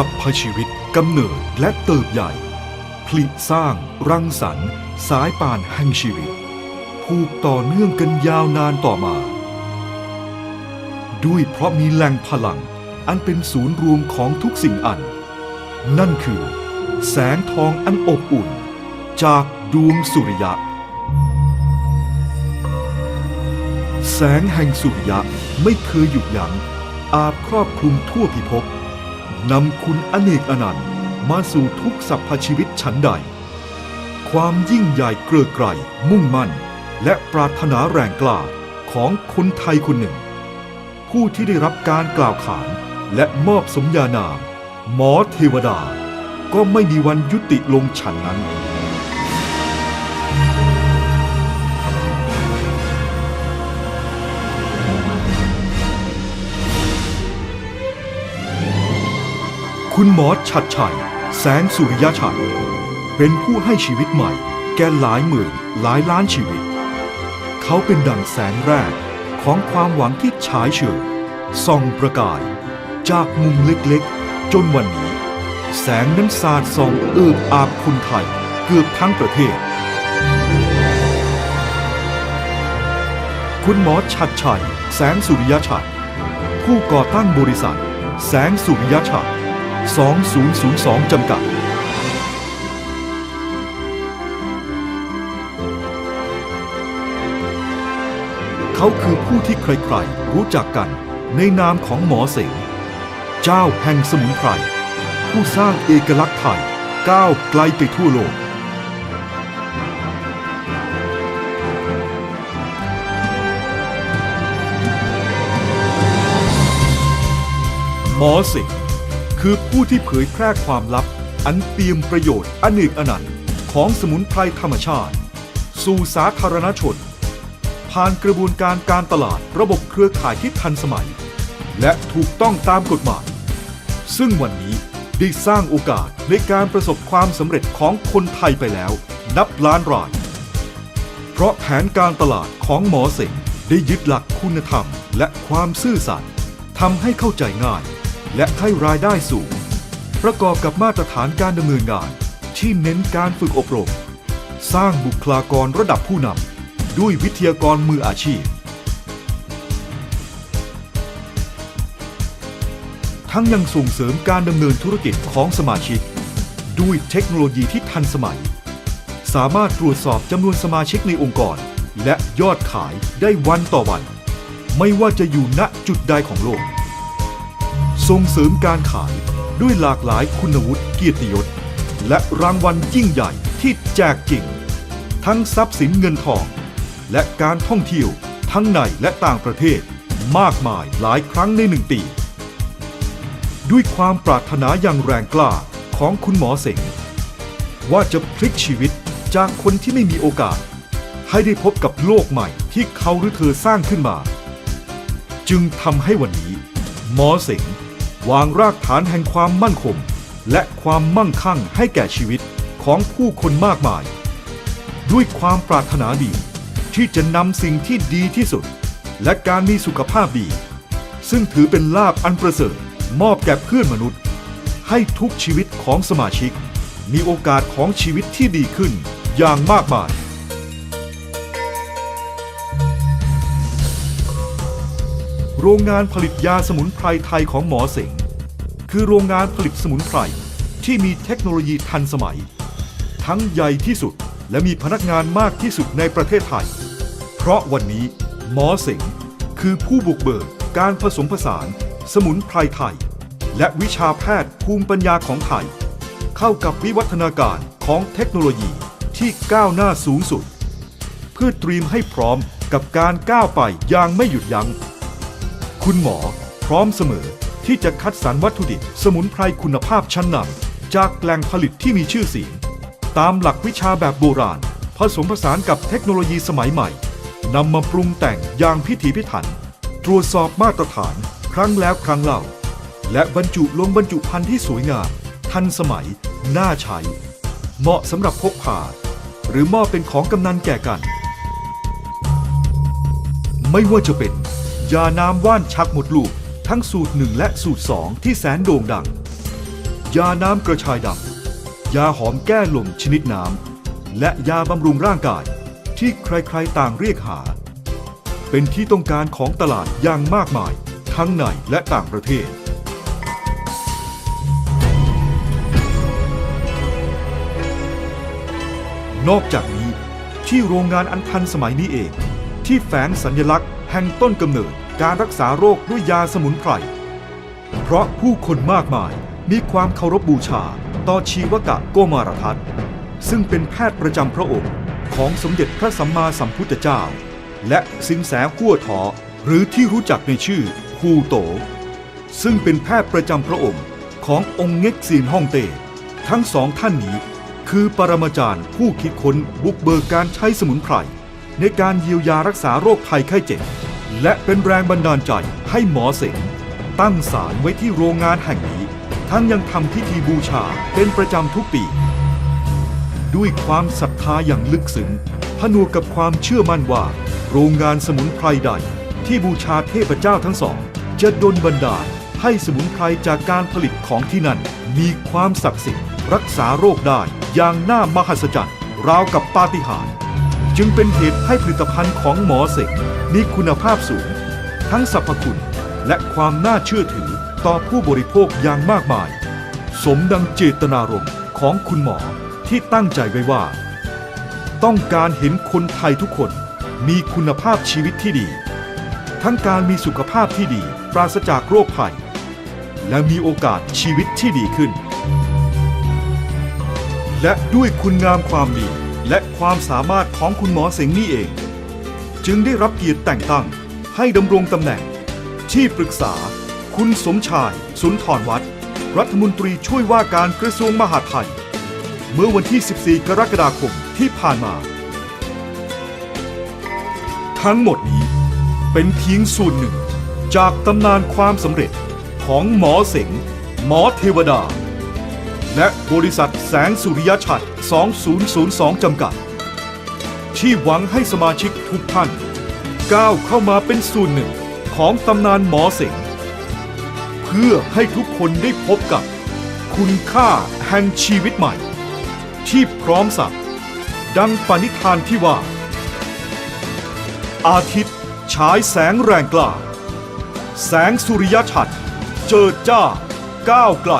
สัพพชีวิตกำเนิดและเติบใหญ่ ผลิสร้างรังสรรค์สายป่านแห่งชีวิต ผูกต่อเนื่องกันยาวนานต่อมา ด้วยเพราะมีแหล่งพลังอันเป็นศูนย์รวมของทุกสิ่งอัน นั่นคือ แสงทองอันอบอุ่น จากดวงสุริยะ แสงแห่งสุริยะไม่เคยหยุดยัง้งอาบครอบคลุมทั่วพิภพ นำคุณอเนกอนันต์มาสู่ทุกสรรพชีวิตชั้นใด ความยิ่งใหญ่เกลือไกลมุ่งมั่น และปรารถนาแรงกล้าของคนไทยคนหนึ่ง ผู้ที่ได้รับการกล่าวขานและมอบสมญานาม หมอเทวดา ก็ไม่มีวันยุติลงฉันนั้น คุณหมอชัดชัย แสงสุริยชัย เป็นผู้ให้ชีวิตใหม่ แก่หลายหมื่นหลายล้านชีวิต เขาเป็นดั่งแสงแรกของความหวังที่ฉายเฉยส่องประกาย จากมุมเล็กๆ จนวันนี้ แสงนั้นสาดส่องเอิบอาบคนไทยเกือบทั้งประเทศ คุณหมอชัดชัย แสงสุริยชัย ผู้ก่อตั้งบริษัท แสงสุริยชัย 2002 จำกัด เขาคือผู้ที่ใครๆ รู้จักกันในนามของหมอเสง เจ้าแห่งสมุนไพร ผู้สร้างเอกลักษณ์ไทยก้าวไกลไปทั่วโลก หมอเสง คือผู้ที่เผยแพร่ความลับ อันเปี่ยมประโยชน์อเนกอนันต์ของสมุนไพรธรรมชาติ สู่สาธารณชน ผ่านกระบวนการการตลาดระบบเครือข่ายที่ทันสมัย และถูกต้องตามกฎหมาย ซึ่งวันนี้ได้สร้างโอกาสในการประสบความสำเร็จของคนไทยไปแล้ว นับล้านราย เพราะแผนการตลาดของหมอเสงได้ยึดหลักคุณธรรมและความซื่อสัตย์ทำให้เข้าใจง่าย และให้รายได้สูง ประกอบกับมาตรฐานการดำเนินงาน ที่เน้นการฝึกอบรม สร้างบุคลากรระดับผู้นำด้วยวิทยากรมืออาชีพ ทั้งยังส่งเสริมการดำเนินธุรกิจของสมาชิก ด้วยเทคโนโลยีที่ทันสมัย สามารถตรวจสอบจำนวนสมาชิกในองค์กร และยอดขายได้วันต่อวัน ไม่ว่าจะอยู่ณจุดใดของโลก ส่งเสริมการขายด้วยหลากหลายคุณวุฒิเกียรติยศ และรางวัลยิ่งใหญ่ที่แจกจริง ทั้งทรัพย์สินเงินทอง และการท่องเที่ยวทั้งในและต่างประเทศมากมายหลายครั้งในหนึ่งปี ด้วยความปรารถนาอย่างแรงกล้าของคุณหมอเสงว่าจะพลิกชีวิตจากคนที่ไม่มีโอกาส ให้ได้พบกับโลกใหม่ที่เขาหรือเธอสร้างขึ้นมา จึงทำให้วันนี้ หมอเสง วางรากฐานแห่งความมั่นคง และความมั่งคั่งให้แก่ชีวิตของผู้คนมากมาย ด้วยความปรารถนาดีที่จะนำสิ่งที่ดีที่สุด และการมีสุขภาพดี ซึ่งถือเป็นลาภอันประเสริฐมอบแก่เพื่อนมนุษย์ ให้ทุกชีวิตของสมาชิก มีโอกาสของชีวิตที่ดีขึ้นอย่างมากมาย โรงงานผลิตยาสมุนไพรไทยของหมอเสง คือโรงงานผลิตสมุนไพรที่มีเทคโนโลยีทันสมัย ทั้งใหญ่ที่สุดและมีพนักงานมากที่สุดในประเทศไทย เพราะวันนี้หมอเสงคือผู้บุกเบิกการผสมผสาน สมุนไพรไทย และวิชาแพทย์ภูมิปัญญาของไทย เข้ากับวิวัฒนาการของเทคโนโลยีที่ก้าวหน้าสูงสุด เพื่อเตรียมให้พร้อมกับการก้าวไปอย่างไม่หยุดยัง้ง คุณหมอ พร้อมเสมอที่จะคัดสรรวัตถุดิบสมุนไพรคุณภาพชั้นนำจากแหล่งผลิตที่มีชื่อเสียง ตามหลักวิชาแบบโบราณ ผสมผสานกับเทคโนโลยีสมัยใหม่นำมาปรุงแต่งอย่างพิถีพิถัน ตรวจสอบมาตรฐาน ครั้งแล้วครั้งเล่า และบรรจุลงบรรจุภัณฑ์ที่สวยงาม ทันสมัย น่าใช้ เหมาะสำหรับพกพา หรือมอบเป็นของกำนันแก่กัน ไม่ว่าจะเป็น ยาน้ำว่านชักหมดลูกทั้งสูตรหนึ่งและสูตรสองที่แสนโด่งดัง ยาน้ำกระชายดำยาหอมแก้ลมชนิดน้ำ และยาบำรุงร่างกายที่ใครๆต่างเรียกหา เป็นที่ต้องการของตลาดอย่างมากมาย ทั้งในและต่างประเทศ นอกจากนี้ที่โรงงานอันทันสมัยนี้เอง ที่แฝงสัญลักษณ์ แห่งต้นกำเนิดการรักษาโรคด้วยยาสมุนไพร เพราะผู้คนมากมายมีความเคารพบูชาต่อชีวกะโกมารทัตซึ่งเป็นแพทย์ประจำพระองค์ของสมเด็จพระสัมมาสัมพุทธเจ้า และสิงแสหัวถอหรือที่รู้จักในชื่อฮูโต ซึ่งเป็นแพทย์ประจำพระองค์ขององค์เง็กซีนฮ่องเต้ทั้งสองท่านนี้คือปรมาจารย์ผู้คิดค้นบุกเบิกการใช้สมุนไพร ในการเยียวยารักษาโรคภัยไข้เจ็บ และเป็นแรงบันดาลใจให้หมอเสงตั้งศาลไว้ที่โรงงานแห่งนี้ ทั้งยังทำพิธีบูชาเป็นประจำทุกปี ด้วยความศรัทธาอย่างลึกซึ้งผนวกกับความเชื่อมั่นว่า โรงงานสมุนไพรใด ที่บูชาเทพเจ้าทั้งสอง จะดลบันดาลให้สมุนไพรจากการผลิตของที่นั่น มีความศักดิ์สิทธิ์รักษาโรคได้อย่างน่ามหัศจรรย์ ราวกับปาฏิหาริย์ จึงเป็นเหตุให้ผลิตภัณฑ์ของหมอเสงมีคุณภาพสูง ทั้งสรรพคุณและความน่าเชื่อถือต่อผู้บริโภคอย่างมากมาย สมดังเจตนารมณ์ของคุณหมอที่ตั้งใจไว้ว่า ต้องการเห็นคนไทยทุกคนมีคุณภาพชีวิตที่ดี ทั้งการมีสุขภาพที่ดี ปราศจากโรคภัย และมีโอกาสชีวิตที่ดีขึ้น และด้วยคุณงามความดี และความสามารถของคุณหมอเสงนี่เอง จึงได้รับเกียรติแต่งตั้งให้ดำรงตำแหน่ง ที่ปรึกษา คุณสมชาย สุนทรวัฒน์รัฐมนตรีช่วยว่าการกระทรวงมหาดไทย เมื่อวันที่ 14 กรกฎาคมที่ผ่านมา ทั้งหมดนี้เป็นเพียงส่วนหนึ่ง จากตำนานความสำเร็จของหมอเสงหมอเทวดา และบริษัทแสงสุริยชัด 2002 จำกัด ที่หวังให้สมาชิกทุกท่าน ก้าวเข้ามาเป็นส่วนหนึ่งของตำนานหมอเสงเพื่อให้ทุกคนได้พบกับ คุณค่าแห่งชีวิตใหม่ ที่พร้อมสักดังปณิธานที่ว่า อาทิตย์ฉายแสงแรงกล้าแสงสุริยชัด เจิดจ้าก้าวไกล